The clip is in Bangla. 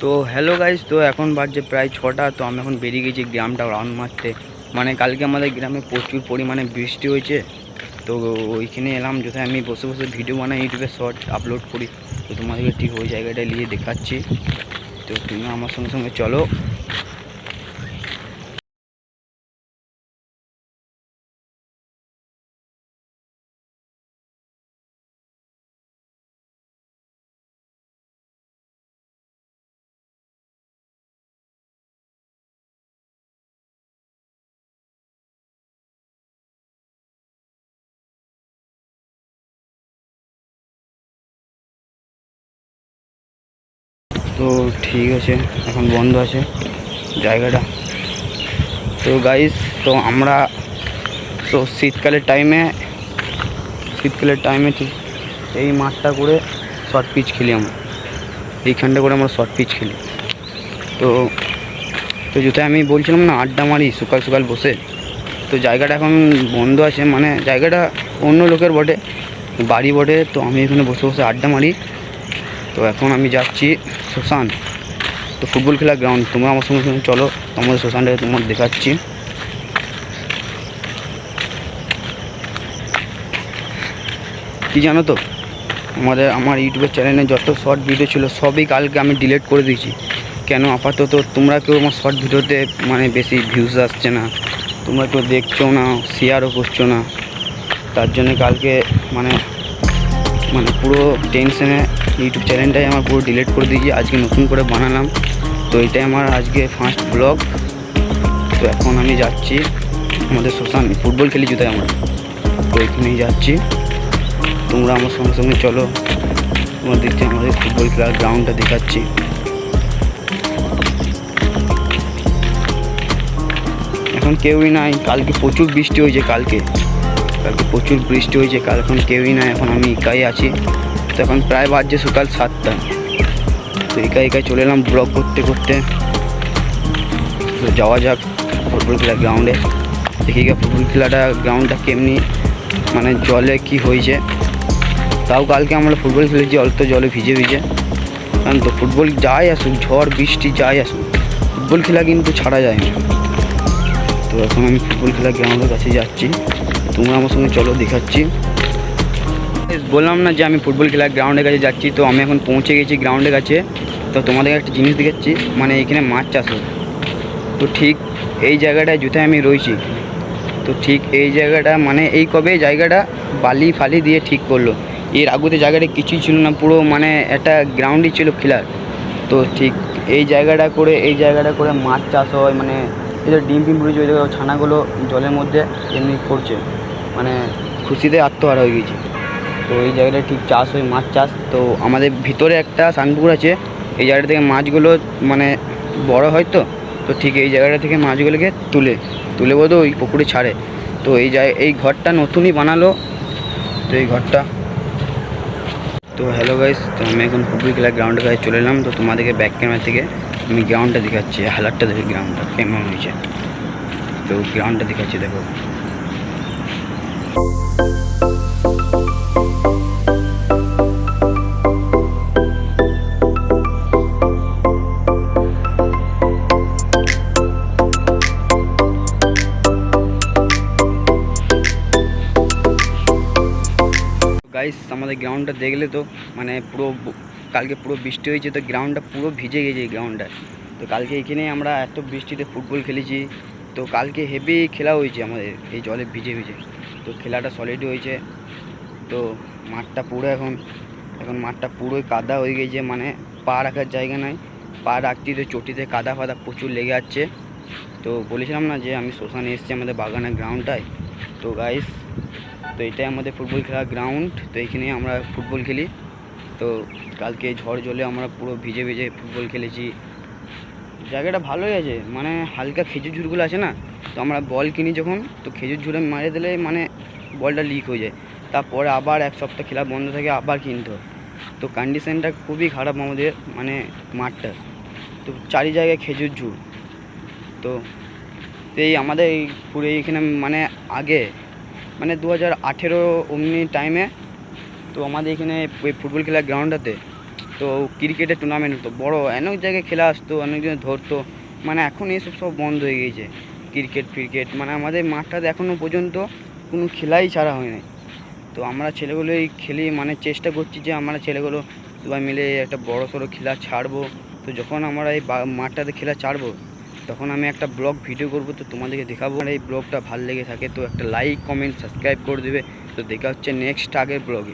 তো হ্যালো গাইজ তো এখন বাজছে প্রায় ছটা, তো আমি এখন বেরিয়ে গেছি গ্রামটা রাউন্ড মারতে। মানে কালকে আমাদের গ্রামে প্রচুর পরিমাণে বৃষ্টি হয়েছে। তো ওইখানে এলাম, যথায় আমি বসে বসে ভিডিও বানাই ইউটিউবে শর্ট আপলোড করি। তো তোমাদেরকে ঠিক ওই জায়গাটায় নিয়ে দেখাচ্ছি। তো তুমি আমার সঙ্গে সঙ্গে চলো। তো ঠিক আছে, এখন বন্ধ আছে জায়গাটা। তো গাইস তো আমরা, তো শীতকালের টাইমে শীতকালের টাইমে ঠিক এই মাঠটা করে শর্ট পিচ খেলি আমরা। এইখানটা করে আমরা শর্ট পিচ খেলি। তো তো যেটা আমি বলছিলাম না, আড্ডা মারি, সকাল সকাল বসে। তো জায়গাটা এখন বন্ধ আছে মানে জায়গাটা অন্য লোকের বটে, বাড়ি বটে, তো আমি এখানে বসে বসে আড্ডা মারি। তো এখন আমি যাচ্ছি শ্মশান তো ফুটবল খেলার গ্রাউন্ড তোমরা আমার সঙ্গে সঙ্গে চলো, তোমাদের শ্মশানটাকে তোমার দেখাচ্ছি। কি জানো তো? আমাদের, আমার ইউটিউবের চ্যানেলে যত শর্ট ভিডিও ছিল, সবই কালকে আমি ডিলিট করে দিয়েছি। কেন? আপাতত তোমরা কেউ আমার শর্ট ভিডিওতে মানে বেশি ভিউজ আসছে না। তোমরা কেউ দেখছ না শেয়ারও করছ না। তার জন্য কালকে মানে মানে পুরো টেনশনে ইউটিউব চ্যানেলটাই আমার পুরো ডিলিট করে দিয়েছি, আজকে নতুন করে বানালাম। তো এটাই আমার আজকে ফার্স্ট ব্লগ তো এখন আমি যাচ্ছি আমাদের শ্মশান ফুটবল খেলি জুতাই আমরা। তো এখানেই যাচ্ছি। তোমরা আমার সঙ্গে সঙ্গে চলো। তোমার দেখছি আমাদের ফুটবল খেলার গ্রাউন্ডটা দেখাচ্ছি। এখন কেউই নাই, কালকে প্রচুর বৃষ্টি হয়েছে কালকে। কালকে প্রচুর বৃষ্টি হয়েছে, কাল এখন কেউই নাই, এখন আমি একাই আছি। তো এখন প্রায় বাজছে সকাল সাতটা। তো একা একাই চলে এলাম ব্লগ করতে করতে। তো যাওয়া যাক ফুটবল খেলা গ্রাউন্ডে দেখি গিয়ে ফুটবল খেলাটা গ্রাউন্ডটা কেমনি মানে জলে কি হয়েছে। তাও কালকে আমরা ফুটবল খেলেছি, অল্প জলে ভিজে ভিজে। কারণ তো ফুটবল যাই আসুক ঝড়, বৃষ্টি যাই আসুক ফুটবল খেলা কিন্তু ছাড়া যায় না। তো এখন আমি ফুটবল খেলা গ্রাউন্ডের কাছে যাচ্ছি। তোমরা আমার সঙ্গে চলো, দেখাচ্ছি। বললাম না যে আমি ফুটবল খেলার গ্রাউন্ডের কাছে যাচ্ছি, তো আমি এখন পৌঁছে গেছি গ্রাউন্ডের কাছে। তো তোমাদের একটা জিনিস দেখাচ্ছি মানে এখানে মাছ চাষ হয়। তো ঠিক এই জায়গাটায় জুতায় আমি রয়েছি, তো ঠিক এই জায়গাটা মানে এই কবে জায়গাটা বালি ফালি দিয়ে ঠিক করল। এর আগুতে জায়গাটা কিছুই ছিল না, পুরো মানে একটা গ্রাউন্ডই ছিল খেলার। তো ঠিক এই জায়গাটা করে, এই জায়গাটা করে মাছ চাষ হয় মানে যে ডিম ওই জায়গায় ছানাগুলো জলের মধ্যে এমনি করছে মানে খুশিতে আত্মহারা হয়ে গেছে তো এই জায়গাটা ঠিক চাষ হয়, মাছ চাষ। তো আমাদের ভিতরে একটা সানপুকুর আছে, এই জায়গাটা থেকে মাছগুলো মানে বড় হয় তো তো ঠিক এই জায়গাটা থেকে মাছগুলোকে তুলে তুলে বোধ ওই পুকুরে ছাড়ে। তো এই জায়গা এই ঘরটা নতুনই বানালো, তো এই ঘরটা। তো হ্যালো গাইস তো আমি এখন ফুটবল খেলার গ্রাউন্ডের কাছে চলে এলাম। তো তোমাদেরকে ব্যাক ক্যামেরা থেকে আমি গ্রাউন্ডটা দেখাচ্ছি হালারটা দেখি গ্রাউন্ডটা কেমন হয়েছে। তো গ্রাউন্ডটা দেখাচ্ছি, দেখো। আমাদের গ্রাউন্ডটা দেখলে তো মানে পুরো কালকে পুরো বৃষ্টি হয়েছে, তো গ্রাউন্ডটা পুরো ভিজে গেছে এই গ্রাউন্ডটা তো কালকে এখানে আমরা এত বৃষ্টিতে ফুটবল খেলেছি, তো কালকে হেভি খেলা হয়েছে আমাদের, এই জলে ভিজে ভিজে। তো খেলাটা সলিড হয়েছে। তো মাঠটা পুরো এখন এখন মাঠটা পুরোই কাদা হয়ে গেছে মানে পা রাখার জায়গা নাই। পা রাখতেই তো চটিতে কাদা ফাদা প্রচুর লেগে যাচ্ছে। তো বলেছিলাম না যে আমি শ্মশানে এসেছি আমাদের বাগানের গ্রাউন্ডটায় তো গাইস তো এটাই আমাদের ফুটবল খেলার গ্রাউন্ড তো এখানে আমরা ফুটবল খেলি। তো কালকে ঝড় জলে আমরা পুরো ভিজে ভিজে ফুটবল খেলেছি। জায়গাটা ভালোই আছে মানে হালকা খেজুর ঝুড়গুলো আছে না, তো আমরা বল কিনি যখন, তো খেজুর ঝুড়ে মারে দিলে মানে বলটা লিক হয়ে যায়। তারপরে আবার এক সপ্তাহ খেলা বন্ধ থাকে আবার কিনতে হয়। তো কন্ডিশনটা খুবই খারাপ আমাদের মানে মাঠটা। তো চারি জায়গায় খেজুর ঝুড়। তো এই আমাদের এই পুরো এইখানে মানে আগে মানে দু হাজার আঠেরো অমনি টাইমে তো আমাদের এখানে ফুটবল খেলার গ্রাউন্ডটাতে তো ক্রিকেটের টুর্নামেন্ট হতো। বড়, অনেক জায়গায় খেলা আসতো, অনেকজন ধরতো। মানে এখন এসব সব বন্ধ হয়ে গিয়েছে। ক্রিকেট, ফ্রিকেট মানে আমাদের মাঠটাতে এখনও পর্যন্ত কোনো খেলাই ছাড়া হয় নাই। তো আমরা ছেলেগুলোই খেলি মানে চেষ্টা করছি যে আমরা ছেলেগুলো সবাই মিলে একটা বড় সড়ো খেলা ছাড়বো। তো যখন আমরা এই মাঠটাতে খেলা ছাড়বো, তখন আমি একটা ব্লগ ভিডিও করব, তো তোমাদেরকে দেখাবো। আর এই ব্লগটা ভালো লেগে থাকে, তো একটা লাইক কমেন্ট সাবস্ক্রাইব করে দেবে। তো দেখা হচ্ছে নেক্সট আগের ব্লগে।